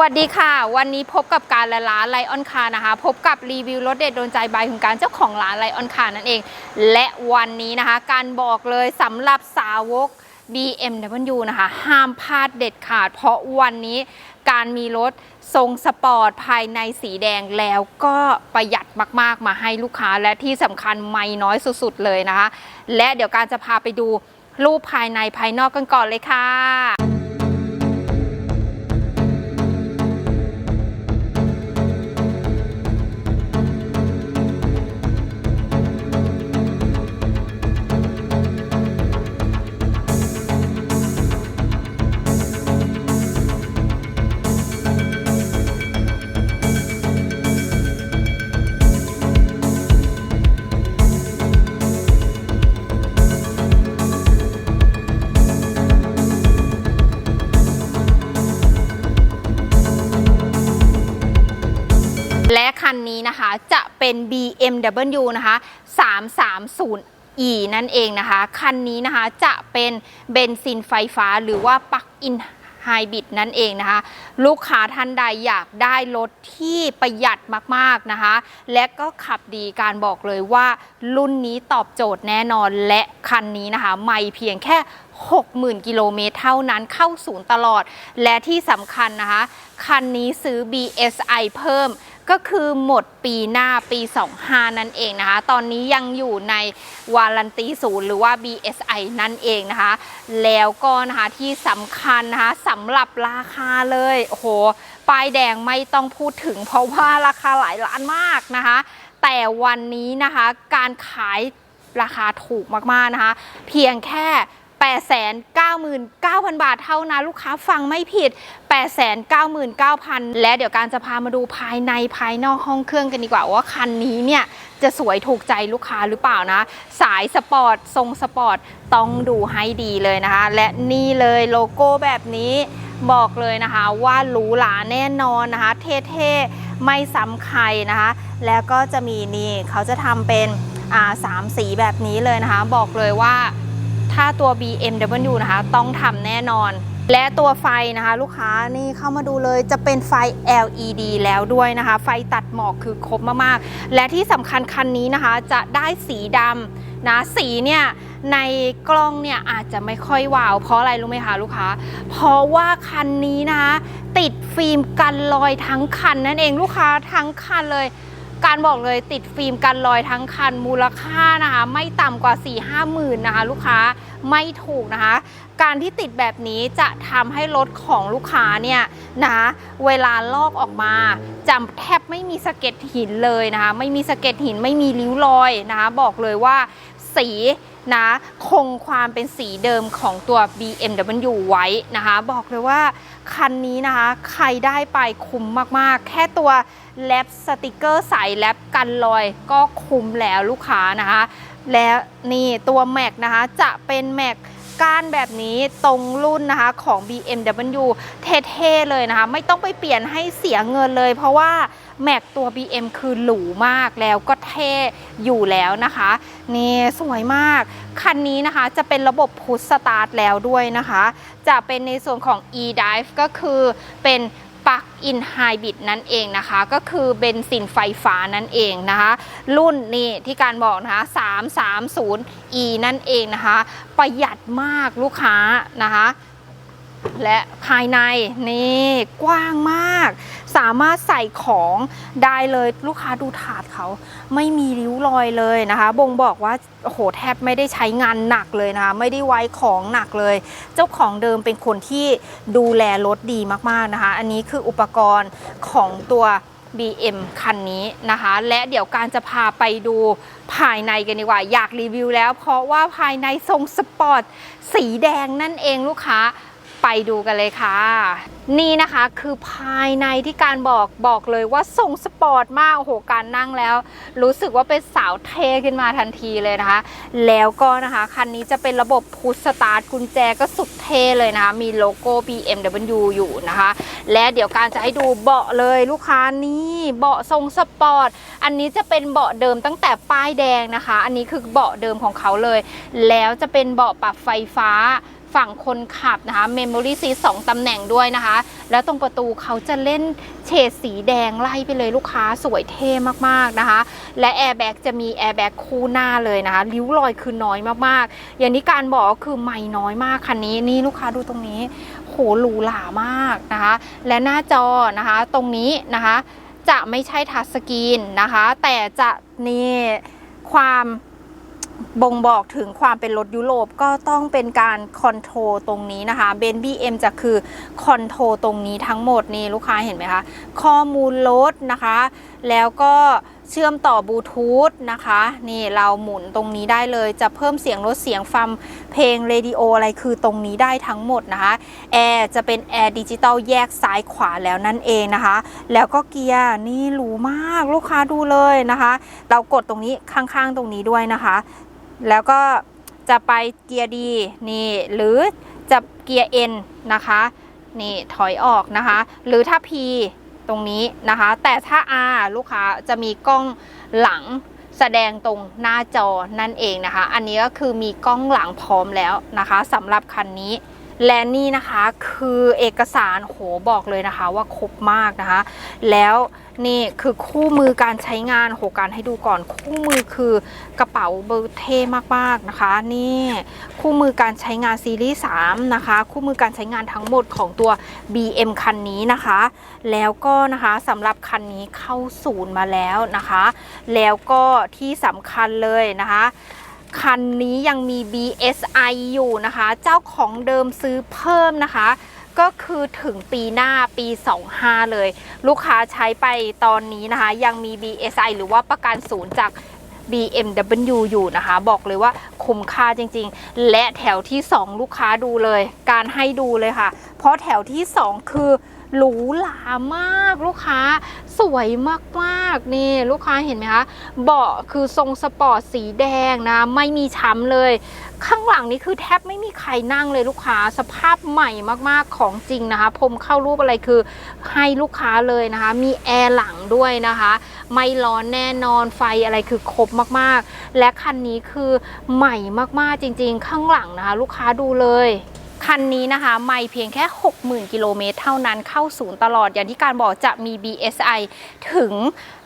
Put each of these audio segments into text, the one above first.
วัสดีค่ะ วันนี้พบกับการละร้านไลออนคานะคะ พบกับรีวิวรถเด็ดโดนใจบายคุณการเจ้าของร้านไลออนคานั่นเอง และวันนี้นะคะ การบอกเลยสำหรับสาวก BMW นะคะ ห้ามพลาดเด็ดขาด เพราะวันนี้การมีรถทรงสปอร์ตภายในสีแดงแล้วก็ประหยัดมาก ๆ มาให้ลูกค้าและที่สำคัญไม่น้อยสุด ๆ เลยนะคะ และเดี๋ยวการจะพาไปดูรูปภายในภายนอกกันก่อนเลยค่ะ และคันนี้นะคะจะเป็น BMW นะคะ 330e นั่นเองนะคะ คันนี้นะคะจะเป็นเบนซินไฟฟ้าหรือว่าปลั๊กอินไฮบริดนั่นเองนะคะ ลูกค้าท่านใดอยากได้รถที่ประหยัดมากๆนะคะ และก็ขับดีการบอกเลยว่า รุ่นนี้ตอบโจทย์แน่นอนและคันนี้นะคะ ไม่เพียงแค่ 60,000 กิโลเมตรเท่านั้นเข้าศูนย์ตลอด และที่สำคัญนะคะ คันนี้ซื้อ BSI เพิ่ม ก็คือหมดปีหน้าปี 25 นั่นเองนะคะ ตอนนี้ยังอยู่ในวารันตีศูนย์หรือว่า BSI นั่นเองนะคะ แล้วก็นะคะที่สำคัญนะคะสำหรับราคาเลยโอ้โหป้ายแดงไม่ต้องพูดถึง เพราะว่าราคาหลายล้านมากนะคะ แต่วันนี้นะคะการขายราคาถูกมากๆนะคะ เพียงแค่ 899,000 บาทเท่านั้นลูกค้าฟังไม่ผิด 899,000 และเดี๋ยวการจะพามาดูภายในภายนอกห้องเครื่องกันดีกว่าว่าคันนี้เนี่ยจะสวยถูกใจลูกค้าหรือเปล่านะ สายสปอร์ต ทรงสปอร์ต ต้องดูให้ดีเลยนะคะ และนี่เลยโลโก้แบบนี้บอกเลยนะคะว่าหรูหราแน่นอนนะคะ เท่ๆ ไม่ซ้ำใครนะคะ แล้วก็จะมีนี่เขาจะทำเป็นสามสีแบบนี้เลยนะคะ บอกเลยว่า ถ้าตัว BMW นะคะ ต้องทำแน่นอน และตัวไฟนะคะ ลูกค้านี่เข้ามาดูเลยจะเป็นไฟ LED แล้วด้วยนะคะ ไฟตัดหมอกคือครบมากๆ และที่สำคัญคันนี้นะคะจะได้สีดำนะสีเนี่ยในกล้องเนี่ยอาจจะไม่ค่อยวาว เพราะอะไรรู้ไหมคะลูกค้า เพราะว่าคันนี้นะคะติดฟิล์มกันรอยทั้งคันนั่นเองลูกค้าทั้งคันเลย การบอกเลยติดฟิล์มกันรอยทั้งคันมูลค่านะคะ ไม่ต่ำกว่า 4 5 0 0 0 0นะคะ ลูกค้าไม่ถูกนะคะ การที่ติดแบบนี้จะทำให้รถของลูกค้าเนี่ยนะเวลาลอกออกมาจำแทบไม่มีสะเก็ดหินเลยนะคะ ไม่มีสะเก็ดหินไม่มีริ้วรอยนะคะ บอกเลยว่าสี นะคงความเป็นสีเดิมของตัว BMW ไว้นะคะ บอกเลยว่าคันนี้นะคะ ใครได้ไปคุ้มมากๆ แค่ตัวแลปสติกเกอร์ใสแลปกันรอยก็คุ้มแล้วลูกค้านะคะ แล้วนี่ตัวแม็กนะคะ จะเป็นแม็กก้านแบบนี้ตรงรุ่นนะคะของ BMW เท่ๆเลยนะคะ ไม่ต้องไปเปลี่ยนให้เสียเงินเลยเพราะว่า แม็กตัว BM คือหรูมากแล้วก็เท่อยู่แล้วนะคะนี่สวยมาก คันนี้นะคะจะเป็นระบบพุชสตาร์ทแล้วด้วยนะคะ จะเป็นในส่วนของ e-drive ก็คือเป็นปลั๊กอินไฮบริดนั่นเองนะคะ ก็คือเบนซินไฟฟ้านั่นเองนะคะ รุ่นนี่ที่การบอกนะคะ 330e นั่นเองนะคะ ประหยัดมากลูกค้านะคะ และภายในนี่กว้างมาก สามารถใส่ของได้เลยลูกค้าดูถาดเขาไม่มีริ้วรอยเลยนะคะ บ่งบอกว่าโอ้โหแทบไม่ได้ใช้งานหนักเลยนะคะ ไม่ได้ไว้ของหนักเลย เจ้าของเดิมเป็นคนที่ดูแลรถดีมากๆนะคะ อันนี้คืออุปกรณ์ของตัว BM คันนี้นะคะ และเดี๋ยวการจะพาไปดูภายในกันดีกว่า อยากรีวิวแล้ว เพราะว่าภายในทรงสปอร์ตสีแดงนั่นเองลูกค้า ไปดูกันเลยค่ะ นี่นะคะคือภายในที่การบอกบอกเลยว่าทรงสปอร์ตมากโอ้โหการนั่งแล้ว รู้สึกว่าเป็นสาวเทขึ้นมาทันทีเลยนะคะ แล้วก็นะคะคันนี้จะเป็นระบบพุชสตาร์ทกุญแจก็สุดเทเลยนะคะ มีโลโก้ BMW อยู่นะคะ และเดี๋ยวการจะให้ดูเบาะเลยลูกค้านี่เบาะทรงสปอร์ตอันนี้จะเป็นเบาะเดิมตั้งแต่ป้ายแดงนะคะ อันนี้คือเบาะเดิมของเขาเลย แล้วจะเป็นเบาะปรับไฟฟ้า ฝั่งคนขับนะคะ Memory Seat 2ตำแหน่งด้วยนะคะ แล้วตรงประตูเขาจะเล่นเฉดสีแดงไล่ไปเลยลูกค้าสวยเท่มากๆนะคะ และแอร์แบ็กจะมีแอร์แบ็กคู่หน้าเลยนะคะริ้วรอยคือน้อยมากๆ อย่างที่การบอกก็คือไม่น้อยมากคันนี้นี่ลูกค้าดูตรงนี้โหหรูหรามากนะคะ และหน้าจอนะคะตรงนี้นะคะ จะไม่ใช่ทัชสกรีนนะคะ แต่จะนี่ความ บ่งบอกถึงความเป็นรถยุโรปก็ต้องเป็นการคอนโทรลตรงนี้นะคะเบนบีเอ็มจะคือคอนโทรลตรงนี้ทั้งหมดนี่ลูกค้าเห็นไหมคะ ข้อมูลรถนะคะ แล้วก็เชื่อมต่อบลูทูธนะคะ นี่เราหมุนตรงนี้ได้เลยจะเพิ่มเสียงลดเสียงฟังเพลงเรดิโออะไรคือตรงนี้ได้ทั้งหมดนะคะแอร์จะเป็นแอร์ดิจิตอลแยกซ้ายขวาแล้วนั่นเองนะคะ แล้วก็เกียร์นี่หรูมากลูกค้าดูเลยนะคะ เรากดตรงนี้ข้างๆตรงนี้ด้วยนะคะ แล้วก็จะไปเกียร์ดีนี่หรือจะเกียร์ N นะคะนี่ถอยออกนะคะ หรือถ้า P ตรงนี้นะคะ แต่ถ้า R ลูกค้าจะมีกล้องหลังแสดงตรงหน้าจอนั่นเองนะคะ อันนี้ก็คือมีกล้องหลังพร้อมแล้วนะคะสำหรับคันนี้และนี่นะคะคือเอกสารโหบอกเลยนะคะว่าครบมากนะคะ แล้ว นี่คือคู่มือการใช้งานโหการให้ดูก่อนคู่มือคือกระเป๋าเบอร์เท่มากๆนะคะ นี่คู่มือการใช้งานซีรีส์3นะคะ คู่มือการใช้งานทั้งหมดของตัว BM คันนี้นะคะ แล้วก็นะคะสำหรับคันนี้เข้าศูนย์มาแล้วนะคะ แล้วก็ที่สำคัญเลยนะคะคันนี้ยังมี BSI อยู่นะคะ เจ้าของเดิมซื้อเพิ่มนะคะ ก็คือถึงปีหน้าปี 25 เลย ลูกค้าใช้ไปตอนนี้นะคะ ยังมี BSI หรือว่าประกันศูนย์จาก BMW อยู่นะคะ บอกเลยว่าคุ้มค่าจริงๆ และแถวที่ 2 ลูกค้าดูเลย การให้ดูเลยค่ะ เพราะแถวที่ 2 คือหรูหรามากลูกค้าสวยมากๆนี่ลูกค้าเห็นไหมคะเบาะคือทรงสปอร์ตสีแดงนะ ไม่มีช้ำเลย ข้างหลังนี่คือแทบไม่มีใครนั่งเลยลูกค้าสภาพใหม่มากๆของจริงนะคะพรมเข้ารูปอะไรคือให้ลูกค้าเลยนะคะ มีแอร์หลังด้วยนะคะ ไม่ร้อนแน่นอนไฟอะไรคือครบมากๆ และคันนี้คือใหม่มากๆจริง ๆ ข้างหลังนะคะ ลูกค้าดูเลย คันนี้นะคะ ไม่เพียงแค่ 60,000 กิโลเมตร เท่านั้นเข้าศูนย์ตลอด อย่างที่การบอกจะมี BSI ถึง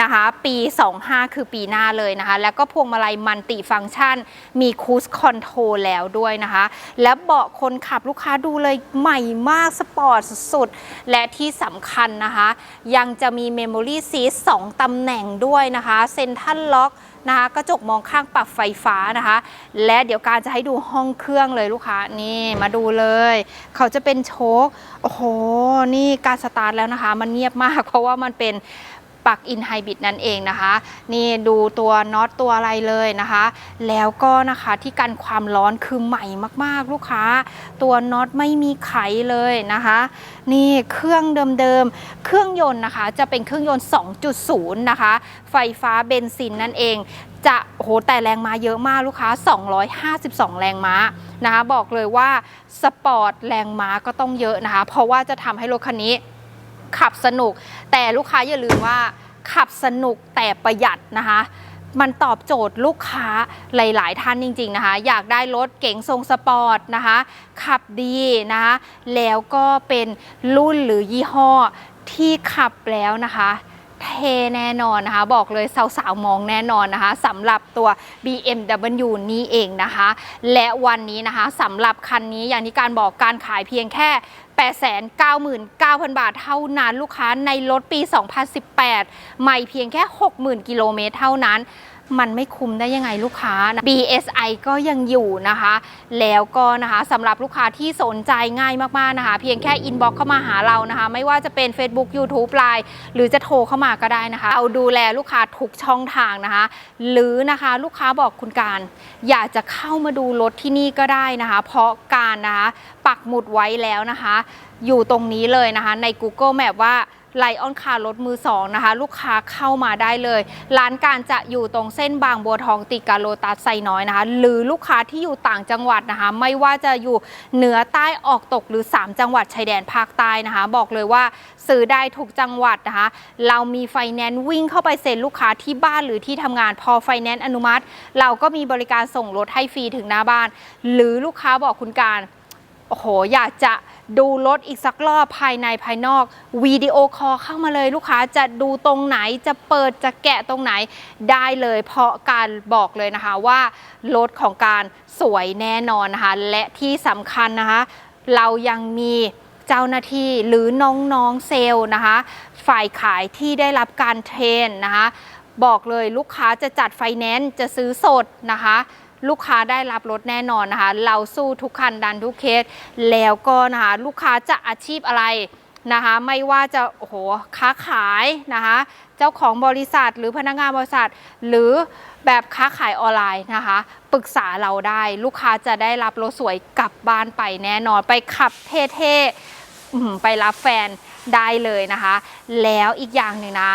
นะคะปี 25 คือปีหน้าเลยนะคะ แล้วก็พวงมาลัยมันติฟังก์ชัน มีคูสคอนโทรลแล้วด้วยนะคะ และเบาะคนขับลูกค้าดูเลยใหม่มาก สปอร์ตสุดๆ และที่สำคัญนะคะ ยังจะมี Memory Seat 2ตำแหน่งด้วยนะคะเซนทัลล็อก นะคะกระจกมองข้างปรับไฟฟ้านะคะ และเดี๋ยวการจะให้ดูห้องเครื่องเลยลูกค้านี่มาดูเลย เขาจะเป็นโชคโอ้โหนี่การสตาร์ทแล้วนะคะ มันเงียบมากเพราะว่ามันเป็น ปลักอินไฮบริดนั่นเองนะคะ นี่ดูตัวน็อตตัวอะไรเลยนะคะ แล้วก็นะคะที่กันความร้อนคือใหม่มากๆลูกค้า ตัวน็อตไม่มีไขเลยนะคะ นี่เครื่องเดิมๆเครื่องยนต์นะคะ จะเป็นเครื่องยนต์ 2.0 นะคะ ไฟฟ้าเบนซินนั่นเองจะโหแต่แรงม้าเยอะมากลูกค้า 252 แรงม้านะคะ บอกเลยว่าสปอร์ตแรงม้าก็ต้องเยอะนะคะ เพราะว่าจะทำให้รถคันนี้ ขับสนุก แต่ลูกค้าอย่าลืมว่าขับสนุกแต่ประหยัดนะคะ มันตอบโจทย์ลูกค้าหลาย ๆ ท่านจริง ๆ นะคะ อยากได้รถเก๋งทรงสปอร์ตนะคะ ขับดีนะคะ แล้วก็เป็นรุ่นหรือยี่ห้อที่ขับแล้วนะคะ เทแน่นอนนะคะ บอกเลยสาวๆมองแน่นอนนะคะสำหรับตัว BMW นี้เองนะคะ และวันนี้นะคะสำหรับคันนี้อย่างที่การบอกการขายเพียงแค่899,000 บาทเท่านั้นลูกค้าในรถปี 2018 ใหม่เพียงแค่ 60,000 กิโลเมตรเท่านั้น มันไม่คุ้มได้ยังไงลูกค้านะ BSI ก็ยังอยู่นะคะ แล้วก็นะคะสำหรับลูกค้าที่สนใจง่ายมากๆนะคะ เพียงแค่อินบ็อกเข้ามาหาเรานะคะ ไม่ว่าจะเป็น Facebook YouTube Line หรือจะโทรเข้ามาก็ได้นะคะ เราดูแลลูกค้าทุกช่องทางนะคะ หรือนะคะลูกค้าบอกคุณการ อยากจะเข้ามาดูรถที่นี่ก็ได้นะคะ เพราะการนะคะปักหมุดไว้แล้วนะคะ อยู่ตรงนี้เลยนะคะใน Google Map ว่า ไลออนคาร์รถมือสองนะคะ ลูกค้าเข้ามาได้เลย ร้านการจะอยู่ตรงเส้นบางบัวทองติดกับโลตัสไซน้อยนะคะ หรือลูกค้าที่อยู่ต่างจังหวัดนะคะ ไม่ว่าจะอยู่เหนือใต้ออกตกหรือ 3 จังหวัดชายแดนภาคใต้นะคะ บอกเลยว่าซื้อได้ทุกจังหวัดนะคะ เรามีไฟแนนซ์วิ่งเข้าไปเซ็นลูกค้าที่บ้านหรือที่ทำงานพอไฟแนนซ์อนุมัติ เราก็มีบริการส่งรถให้ฟรีถึงหน้าบ้าน หรือลูกค้าบอกคุณการโอ้โหอยากจะ ดูรถอีกสักรอบภายในภายนอกวิดีโอคอลเข้ามาเลยลูกค้าจะดูตรงไหนจะเปิดจะแกะตรงไหนได้เลย เพราะการบอกเลยนะคะว่ารถของการสวยแน่นอนนะคะและที่สำคัญนะคะเรายังมีเจ้าหน้าที่หรือน้องๆเซลล์นะคะ ฝ่ายขายที่ได้รับการเทรนนะคะ บอกเลยลูกค้าจะจัดไฟแนนซ์จะซื้อสดนะคะ ลูกค้าได้รับรถแน่นอนนะคะ เราสู้ทุกคันดันทุกเคส แล้วก็นะคะลูกค้าจะอาชีพอะไรนะคะ ไม่ว่าจะโอ้โหค้าขายนะคะ เจ้าของบริษัทหรือพนักงานบริษัท หรือแบบค้าขายออนไลน์นะคะ ปรึกษาเราได้ ลูกค้าจะได้รับรถสวยกลับบ้านไปแน่นอนไปขับเท่ๆไปรับแฟนได้เลยนะคะ แล้วอีกอย่างหนึ่งนะ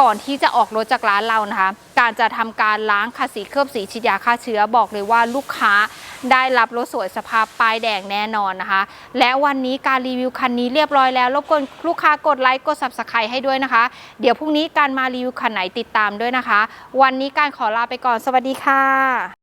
ก่อนที่จะออกรถจากร้านเรานะคะ การจะทำการล้างขัดสีเคลือบสีฉีดยาฆ่าเชื้อบอกเลยว่าลูกค้าได้รับรถสวยสภาพป้ายแดงแน่นอนนะคะ และวันนี้การรีวิวคันนี้เรียบร้อยแล้วรบกวนลูกค้ากดไลค์กด subscribe ให้ด้วยนะคะ เดี๋ยวพรุ่งนี้การมารีวิวคันไหนติดตามด้วยนะคะ วันนี้การขอลาไปก่อนสวัสดีค่ะ